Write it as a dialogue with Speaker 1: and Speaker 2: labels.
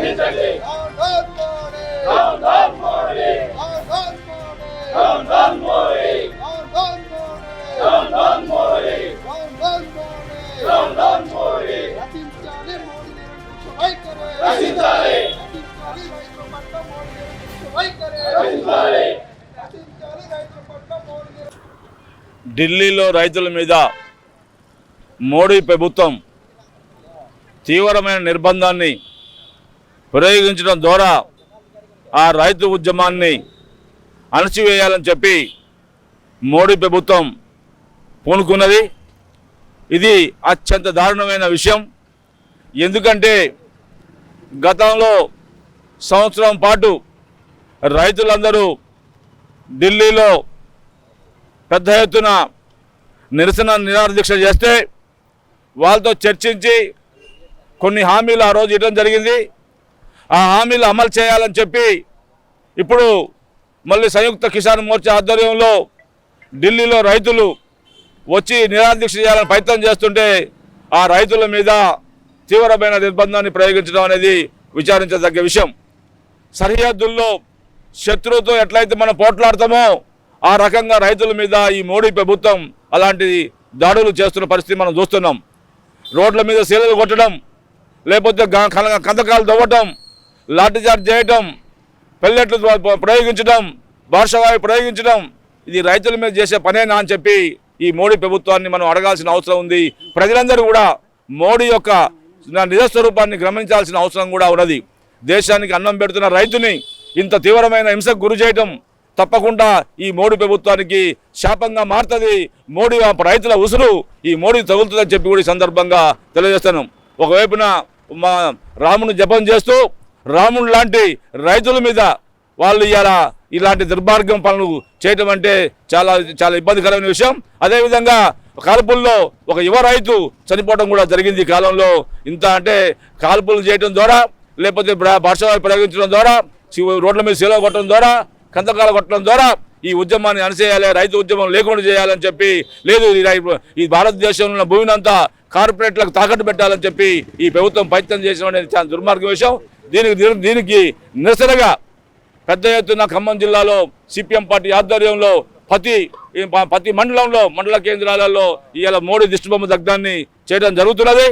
Speaker 1: పట్ల
Speaker 2: ఢిల్లీలో రైతుల మీద మోడీ ప్రభుత్వం తీవ్రమైన నిర్బంధాన్ని ప్రయోగించడం ద్వారా ఆ రైతు ఉద్యమాన్ని అణచివేయాలని చెప్పి మోడీ ప్రభుత్వం పూనుకున్నది. ఇది అత్యంత దారుణమైన విషయం. ఎందుకంటే గతంలో సంవత్సరం పాటు రైతులందరూ ఢిల్లీలో పెద్ద ఎత్తున నిరసన నిరాదీక్ష చేస్తే వాళ్ళతో చర్చించి కొన్ని హామీలు ఆ రోజు ఇవ్వడం జరిగింది. ఆ హామీలు అమలు చేయాలని చెప్పి ఇప్పుడు మళ్ళీ సంయుక్త కిసాన్ మోర్చా ఆధ్వర్యంలో ఢిల్లీలో రైతులు వచ్చి నిరాదీక్ష చేయాలని ప్రయత్నం చేస్తుంటే ఆ రైతుల మీద తీవ్రమైన నిర్బంధాన్ని ప్రయోగించడం అనేది విచారించదగ్గ విషయం. సరిహద్దుల్లో శత్రువుతో ఎట్లయితే మనం పోట్లాడతామో ఆ రకంగా రైతుల మీద ఈ మోడీ ప్రభుత్వం అలాంటి దాడులు చేస్తున్న పరిస్థితి మనం చూస్తున్నాం. రోడ్ల మీద శీలలు కొట్టడం లేకపోతే కందకాలు దవ్వటం లాఠీచార్జ్ చేయటం పెల్లెట్లు ప్రయోగించడం భాషవాయు ప్రయోగించడం ఇది రైతుల మీద చేసే పనేనా అని చెప్పి ఈ మోడీ ప్రభుత్వాన్ని మనం అడగాల్సిన అవసరం ఉంది. ప్రజలందరూ కూడా మోడీ యొక్క నా నిజస్వరూపాన్ని గమనించాల్సిన అవసరం కూడా ఉన్నది. దేశానికి అన్నం పెడుతున్న రైతుని ఇంత తీవ్రమైన హింసకు గురి చేయటం తప్పకుండా ఈ మోడీ ప్రభుత్వానికి శాపంగా మారుతుంది. మోడీ రైతుల ఉసురు ఈ మోడీ తగులుతుందని చెప్పి కూడా ఈ సందర్భంగా తెలియజేస్తాను. ఒకవైపున మా రామును జపం చేస్తూ రాముడు లాంటి రైతుల మీద వాళ్ళు ఇలా ఇలాంటి దుర్మార్గం పనులు చేయటం అంటే చాలా చాలా ఇబ్బందికరమైన విషయం. అదేవిధంగా కాల్పుల్లో ఒక యువ రైతు చనిపోవడం కూడా జరిగింది ఈ కాలంలో. ఇంత అంటే కాల్పులు చేయడం ద్వారా లేకపోతే భాష ప్రయోగించడం ద్వారా రోడ్ల మీద సేవ కొట్టడం ద్వారా కందకాలు కొట్టడం ద్వారా ఈ ఉద్యమాన్ని అణచేయాలి రైతు ఉద్యమం లేకుండా చేయాలని చెప్పి లేదు ఈ రై- ఈ భారతదేశంలో ఉన్న భూమిని అంతా కార్పొరేట్లకు తాకట్టు పెట్టాలని చెప్పి ఈ ప్రభుత్వం ప్రయత్నం చేసిన అనేది చాలా దుర్మార్గం విషయం. దీనికి దీనికి- నిరసనగా పెద్ద ఎత్తున ఖమ్మం జిల్లాలో సిపిఎం పార్టీ ఆధ్వర్యంలో ప్రతి ఈ ప్రతి మండలంలో మండల కేంద్రాలలో ఇవాళ మోడీ దిష్టిబొమ్మ దగ్ధాన్ని చేయడం జరుగుతున్నది.